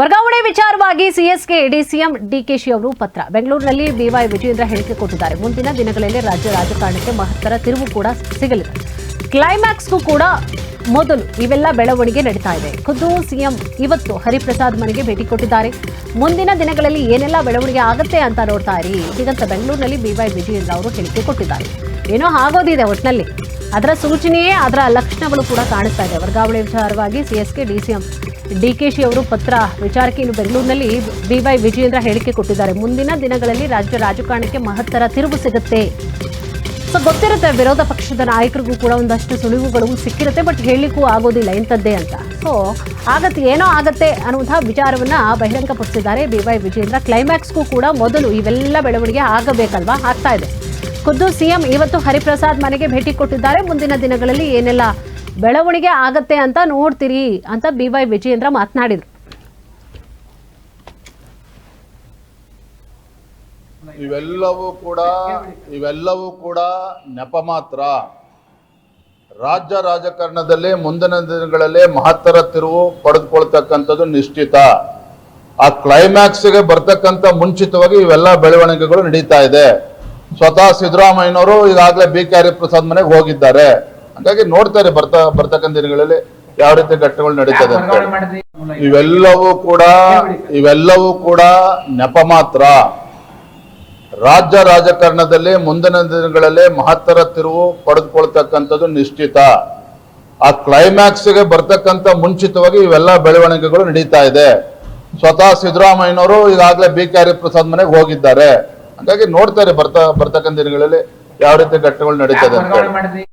ವರ್ಗಾವಣೆ ವಿಚಾರವಾಗಿ CSK DCM DKShi ಅವರು ಪತ್ರ. ಬೆಂಗಳೂರಿನಲ್ಲಿ ಬಿವೈ ವಿಜಯೇಂದ್ರ ಹೇಳಿಕೆ ಕೊಟ್ಟಿದ್ದಾರೆ. ಮುಂದಿನ ದಿನಗಳಲ್ಲಿ ರಾಜ್ಯ ರಾಜಕಾರಣಕ್ಕೆ ಮಹತ್ತರ ತಿರುವು ಕೂಡ ಸಿಗಲಿದೆ. ಕ್ಲೈಮ್ಯಾಕ್ಸ್ಗೂ ಕೂಡ ಮೊದಲು ಇವೆಲ್ಲ ಬೆಳವಣಿಗೆ ನಡೀತಾ ಇದೆ. ಖುದ್ದು ಸಿಎಂ ಇವತ್ತು ಹರಿಪ್ರಸಾದ್ ಮನೆಗೆ ಭೇಟಿ ಕೊಟ್ಟಿದ್ದಾರೆ. ಮುಂದಿನ ದಿನಗಳಲ್ಲಿ ಏನೆಲ್ಲ ಬೆಳವಣಿಗೆ ಆಗುತ್ತೆ ಅಂತ ನೋಡ್ತಾ ಇರಿ. ಹೀಗಂತ ಬೆಂಗಳೂರಿನಲ್ಲಿ ಬಿವೈ ವಿಜಯೇಂದ್ರ ಅವರು ಹೇಳಿಕೆ ಕೊಟ್ಟಿದ್ದಾರೆ. ಏನೋ ಆಗೋದಿದೆ ಒಟ್ಟಿನಲ್ಲಿ ಅದರ ಸೂಚನೆಯೇ, ಅದರ ಲಕ್ಷಣಗಳು ಕೂಡ ಕಾಣಿಸ್ತಾ ಇದೆ. ವರ್ಗಾವಣೆ ವಿಚಾರವಾಗಿ ಸಿಎಸ್ಕೆ ಡಿಸಿಎಂ ಡಿಕೆಶಿ ಅವರು ಪತ್ರ ವಿಚಾರಕ್ಕೆ ಇನ್ನು ಬೆಂಗಳೂರಿನಲ್ಲಿ ಬಿವೈ ವಿಜಯೇಂದ್ರ ಹೇಳಿಕೆ ಕೊಟ್ಟಿದ್ದಾರೆ. ಮುಂದಿನ ದಿನಗಳಲ್ಲಿ ರಾಜ್ಯ ರಾಜಕಾರಣಕ್ಕೆ ಮಹತ್ತರ ತಿರುವು ಸಿಗುತ್ತೆ. ಸೊ, ಗೊತ್ತಿರುತ್ತೆ ವಿರೋಧ ಪಕ್ಷದ ನಾಯಕರಿಗೂ ಕೂಡ ಒಂದಷ್ಟು ಸುಳಿವುಗಳು ಸಿಕ್ಕಿರುತ್ತೆ, ಬಟ್ ಹೇಳಲಿಕ್ಕೂ ಆಗೋದಿಲ್ಲ ಇಂಥದ್ದೇ ಅಂತ. ಸೊ, ಆಗತ್ತೆ, ಏನೋ ಆಗತ್ತೆ ಅನ್ನುವಂತಹ ವಿಚಾರವನ್ನ ಬಹಿರಂಗಪಡಿಸಿದ್ದಾರೆ ಬಿ ವೈ ವಿಜಯೇಂದ್ರ. ಕ್ಲೈಮ್ಯಾಕ್ಸ್ಗೂ ಕೂಡ ಮೊದಲು ಇವೆಲ್ಲ ಬೆಳವಣಿಗೆ ಆಗಬೇಕಲ್ವಾ? ಆಗ್ತಾ ಇದೆ. ಖುದ್ದು ಸಿಎಂ ಇವತ್ತು ಹರಿಪ್ರಸಾದ್ ಮನೆಗೆ ಭೇಟಿ ಕೊಟ್ಟಿದ್ದಾರೆ. ಮುಂದಿನ ದಿನಗಳಲ್ಲಿ ಏನೆಲ್ಲ ಬೆಳವಣಿಗೆ ಆಗತ್ತೆ ಅಂತ ನೋಡ್ತೀರಿ ಅಂತ ಬಿ ವೈ ವಿಜಯೇಂದ್ರ ಮಾತನಾಡಿದರು. ಇವೆಲ್ಲವೂ ಕೂಡ ಇವೆಲ್ಲವೂ ಕೂಡ ನೆಪ ಮಾತ್ರ. ರಾಜ್ಯ ರಾಜಕಾರಣದಲ್ಲಿ ಮುಂದಿನ ದಿನಗಳಲ್ಲಿ ಮಹತ್ತರ ತಿರುವು ಪಡೆದುಕೊಳ್ತಕ್ಕಂಥದ್ದು ನಿಶ್ಚಿತ. ಆ ಕ್ಲೈಮ್ಯಾಕ್ಸ್ಗೆ ಬರ್ತಕ್ಕಂಥ ಮುಂಚಿತವಾಗಿ ಇವೆಲ್ಲ ಬೆಳವಣಿಗೆಗಳು ನಡೀತಾ ಇದೆ. ಸ್ವತಃ ಸಿದ್ದರಾಮಯ್ಯನವರು ಈಗಾಗಲೇ ಬಿ ಕೆ ಹರಿಪ್ರಸಾದ್ ಮನೆಗೆ ಹೋಗಿದ್ದಾರೆ. ಹಾಗಾಗಿ ನೋಡ್ತಾರೆ ಬರ್ತಾ, ಬರ್ತಕ್ಕಂಥ ದಿನಗಳಲ್ಲಿ ಯಾವ ರೀತಿ ಘಟ್ಟಗಳು ನಡೀತದೆ ಅಂತ ಇವೆಲ್ಲವೂ ಕೂಡ ಇವೆಲ್ಲವೂ ಕೂಡ ನೆಪ ಮಾತ್ರ. ರಾಜ್ಯ ರಾಜಕಾರಣದಲ್ಲಿ ಮುಂದಿನ ದಿನಗಳಲ್ಲಿ ಮಹತ್ತರ ತಿರುವು ಪಡೆದುಕೊಳ್ತಕ್ಕಂಥದ್ದು ನಿಶ್ಚಿತ. ಆ ಕ್ಲೈಮ್ಯಾಕ್ಸ್ಗೆ ಬರ್ತಕ್ಕಂಥ ಮುಂಚಿತವಾಗಿ ಇವೆಲ್ಲ ಬೆಳವಣಿಗೆಗಳು ನಡೀತಾ ಇದೆ. ಸ್ವತಃ ಸಿದ್ದರಾಮಯ್ಯನವರು ಈಗಾಗಲೇ ಬಿ ಕೆ ಹರಿಪ್ರಸಾದ್ ಮನೆಗೆ ಹೋಗಿದ್ದಾರೆ. ಹಾಗಾಗಿ ನೋಡ್ತಾರೆ ಬರ್ತಾ, ಬರ್ತಕ್ಕಂಥ ದಿನಗಳಲ್ಲಿ ಯಾವ ರೀತಿ ಘಟ್ಟಗಳು ನಡೀತದೆ ಅಂತ.